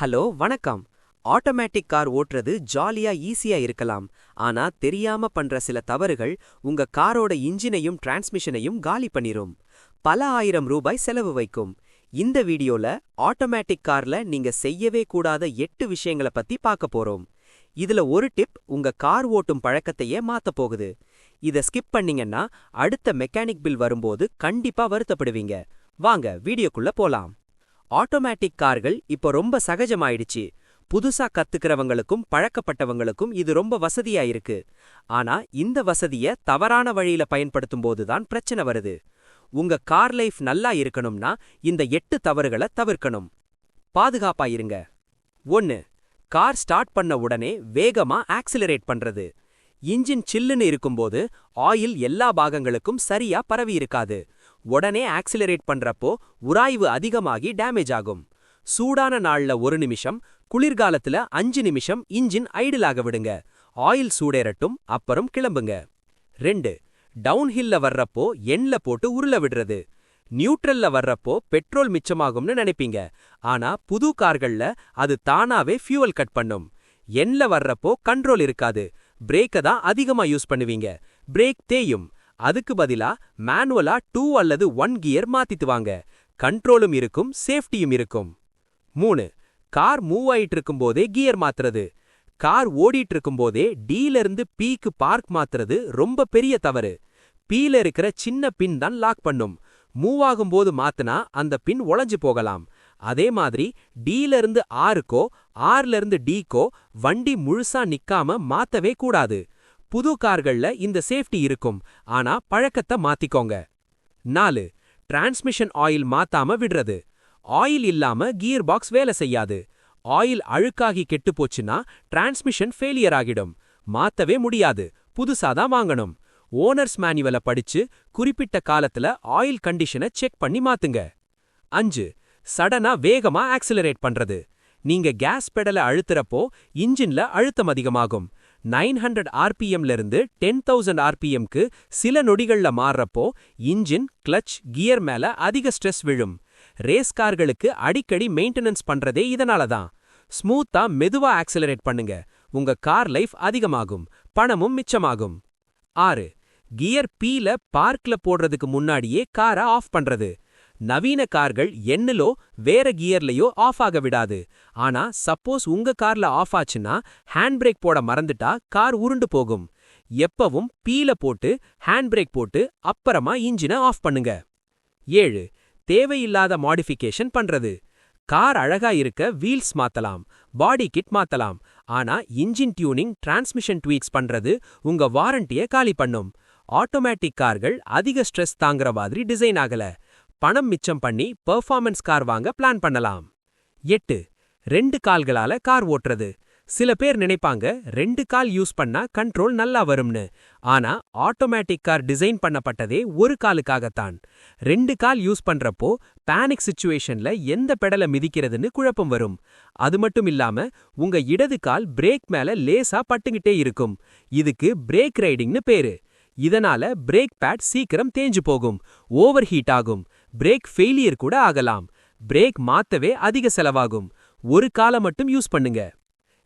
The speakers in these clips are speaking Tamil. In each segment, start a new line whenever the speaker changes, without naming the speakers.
ஹலோ வணக்கம். ஆட்டோமேட்டிக் கார் ஓட்டுறது ஜாலியா ஈஸியா இருக்கலாம். ஆனா தெரியாம பண்ற சில தவறுகள் உங்க காரோட இன்ஜினையும் டிரான்ஸ்மிஷனையும் காலி பண்ணிரும். பல ஆயிரம் ரூபாய் செலவு வைக்கும். இந்த வீடியோல ஆட்டோமேட்டிக் கார்ல நீங்க செய்யவே கூடாத எட்டு விஷயங்கள பத்தி பார்க்க போறோம். இதுல ஒரு டிப் உங்க கார் ஓட்டும் பழக்கத்தையே மாத்த போகுது. இத ஸ்கிப் பண்ணீங்கன்னா அடுத்த மெக்கானிக் பில் வரும்போது கண்டிப்பா வருத்தப்படுவீங்க. வாங்க வீடியோக்குள்ள போலாம். ஆட்டோமேட்டிக் கார்கள் இப்போ ரொம்ப சகஜமாயிடுச்சு. புதுசா கத்துக்கிறவங்களுக்கும் பழக்கப்பட்டவங்களுக்கும் இது ரொம்ப வசதியா இருக்கு ஆனா இந்த வசதிய தவறான வழியில பயன்படுத்தும் போதுதான் பிரச்சனை வருது. உங்க கார் லைஃப் நல்லா இருக்கணும்னா இந்த எட்டு தவறுகளை தவிர்க்கணும். பாதுகாப்பா இருங்க ஒன்னு கார் ஸ்டார்ட் பண்ண உடனே வேகமா ஆக்சிலரேட் பண்றது. இன்ஜின் சில்லுன்னு இருக்கும்போது ஆயில் எல்லா பாகங்களுக்கும் சரியா பரவி இருக்காது. உடனே ஆக்சிலரேட் பண்றப்போ உராய்வு அதிகமாகி டேமேஜ் ஆகும். சூடான நாள்ல ஒரு நிமிஷம் குளிர்காலத்துல அஞ்சு நிமிஷம் இன்ஜின் ஐடிலாக விடுங்க. ஆயில் சூடேறட்டும் அப்புறம் கிளம்புங்க. ரெண்டு டவுன்ஹில்ல வர்றப்போ எண்ல போட்டு உருள விடுறது. நியூட்ரல்ல வர்றப்போ பெட்ரோல் மிச்சமாகும்னு நினைப்பீங்க. ஆனா புது கார்கள்ல அது தானாவே ஃபியூவல் கட் பண்ணும். எண்ல வர்றப்போ கண்ட்ரோல் இருக்காது. பிரேக்க தான் அதிகமா யூஸ் பண்ணுவீங்க. பிரேக் தேயும். அதுக்கு பதிலா மேனுவலா டூ அல்லது ஒன் கியர் மாத்திட்டு வாங்க கண்ட்ரோலும் இருக்கும் சேஃப்டியும் இருக்கும். மூணு கார் மூவ் ஆயிட்டு இருக்கும்போதே கியர் மாத்துறது. கார் ஓடிட்டு இருக்கும்போதே போதே இருந்து பீக்கு பார்க் மாத்துறது ரொம்ப பெரிய தவறு. பீல இருக்கிற சின்ன பின் தான் லாக் பண்ணும். மூவ் ஆகும்போது மாத்துனா அந்த பின் உழைஞ்சு போகலாம். அதே மாதிரி டீலிருந்து ஆறுக்கோ ஆறுல இருந்து டீக்கோ வண்டி முழுசா நிக்காம மாத்தவே கூடாது. புது கார்கள்ல இந்த சேஃப்டி இருக்கும். ஆனா பழக்கத்தை மாத்திக்கோங்க. நாலு டிரான்ஸ்மிஷன் ஆயில் மாத்தாம விடுறது. ஆயில் இல்லாம கியர் பாக்ஸ் வேலை செய்யாது. ஆயில் அழுக்காகி கெட்டு போச்சுன்னா டிரான்ஸ்மிஷன் ஃபெயிலியர் ஆகிடும். மாத்தவே முடியாது. புதுசா தான் வாங்கணும். ஓனர்ஸ் மேனுவலை படிச்சு குறிப்பிட்ட காலத்துல ஆயில் கண்டிஷனை செக் பண்ணி மாத்துங்க. அஞ்சு சடனா வேகமா ஆக்சிலரேட் பண்றது. நீங்க கேஸ் பெடலை அழுத்துறப்போ இன்ஜின்ல அழுத்தம் அதிகமாகும். நைன் ஹண்ட்ரட் ஆர்பிஎம்ல இருந்து டென் தௌசண்ட் ஆர்பிஎம்க்கு சில நொடிகள்ல மாறுறப்போ இன்ஜின் கிளச் கியர் மேல அதிக ஸ்ட்ரெஸ் விழும். ரேஸ் கார்களுக்கு அடிக்கடி மெயின்டெனன்ஸ் பண்றதே இதனால தான். ஸ்மூத்தா மெதுவா ஆக்சிலரேட் பண்ணுங்க. உங்க கார் லைஃப் அதிகமாகும். பணமும் மிச்சமாகும். ஆறு. கியர் பீல பார்க்ல போடுறதுக்கு முன்னாடியே காரை ஆஃப் பண்றது. நவீன கார்கள் எண்ணிலோ வேற கியர்லயோ ஆஃப் ஆக விடாது. ஆனா சப்போஸ் உங்க கார்ல ஆஃப் ஆச்சுன்னா ஹேண்ட் பிரேக் போட மறந்துட்டா கார் உருண்டு போகும். எப்பவும் பீல போட்டு ஹேண்ட் பிரேக் போட்டு அப்புறமா இன்ஜினை ஆஃப் பண்ணுங்க. ஏழு தேவையில்லாத மாடிஃபிகேஷன் பண்றது. கார் அழகா இருக்க வீல்ஸ் மாத்தலாம் பாடி கிட் மாத்தலாம். ஆனா இன்ஜின் டியூனிங் டிரான்ஸ்மிஷன் ட்வீக்ஸ் பண்றது உங்க வாரண்டிய காலி பண்ணும். ஆட்டோமேட்டிக் கார்கள் அதிக ஸ்ட்ரெஸ் தாங்குற மாதிரி டிசைன் ஆகல. பணம் மிச்சம் பண்ணி பெர்ஃபார்மன்ஸ் கார் வாங்க பிளான் பண்ணலாம். எட்டு ரெண்டு கால்களால கார் ஓட்டுறது. சில பேர் நினைப்பாங்க ரெண்டு கால் யூஸ் பண்ணா கண்ட்ரோல் நல்லா வரும்னு. ஆனா ஆட்டோமேட்டிக் கார் டிசைன் பண்ணப்பட்டதே ஒரு காலுக்காகத்தான். ரெண்டு கால் யூஸ் பண்றப்போ பேனிக் சுச்சுவேஷன்ல எந்த பெடலை மிதிக்கிறதுன்னு குழப்பம் வரும். அது மட்டும் இல்லாம உங்க இடது கால் பிரேக் மேல லேசா பட்டுங்கிட்டே இருக்கும். இதுக்கு பிரேக் ரைடிங்னு பேரு. இதனால பிரேக் பேட் சீக்கிரம் தேஞ்சு போகும். ஓவர் ஹீட் ஆகும். பிரேக் ஃபெயிலியர் கூட ஆகலாம். பிரேக் மாத்தவே அதிக செலவாகும். ஒரு காலை மட்டும் யூஸ் பண்ணுங்க.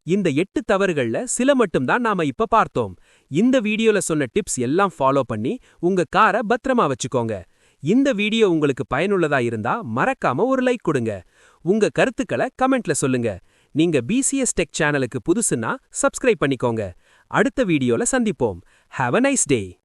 இந்த எட்டு தவறுகள்ல சில மட்டும் தான் நாம இப்ப பார்த்தோம். இந்த வீடியோல சொன்ன டிப்ஸ் எல்லாம் ஃபாலோ பண்ணி உங்க காரை பத்திரமா வச்சுக்கோங்க. இந்த வீடியோ உங்களுக்கு பயனுள்ளதா இருந்தா மறக்காம ஒரு லைக் கொடுங்க. உங்க கருத்துக்களை கமெண்ட்ல சொல்லுங்க. நீங்க பிசிஎஸ் டெக் சேனலுக்கு புதுசுன்னா சப்ஸ்கிரைப் பண்ணிக்கோங்க. அடுத்த வீடியோல சந்திப்போம். Have a nice day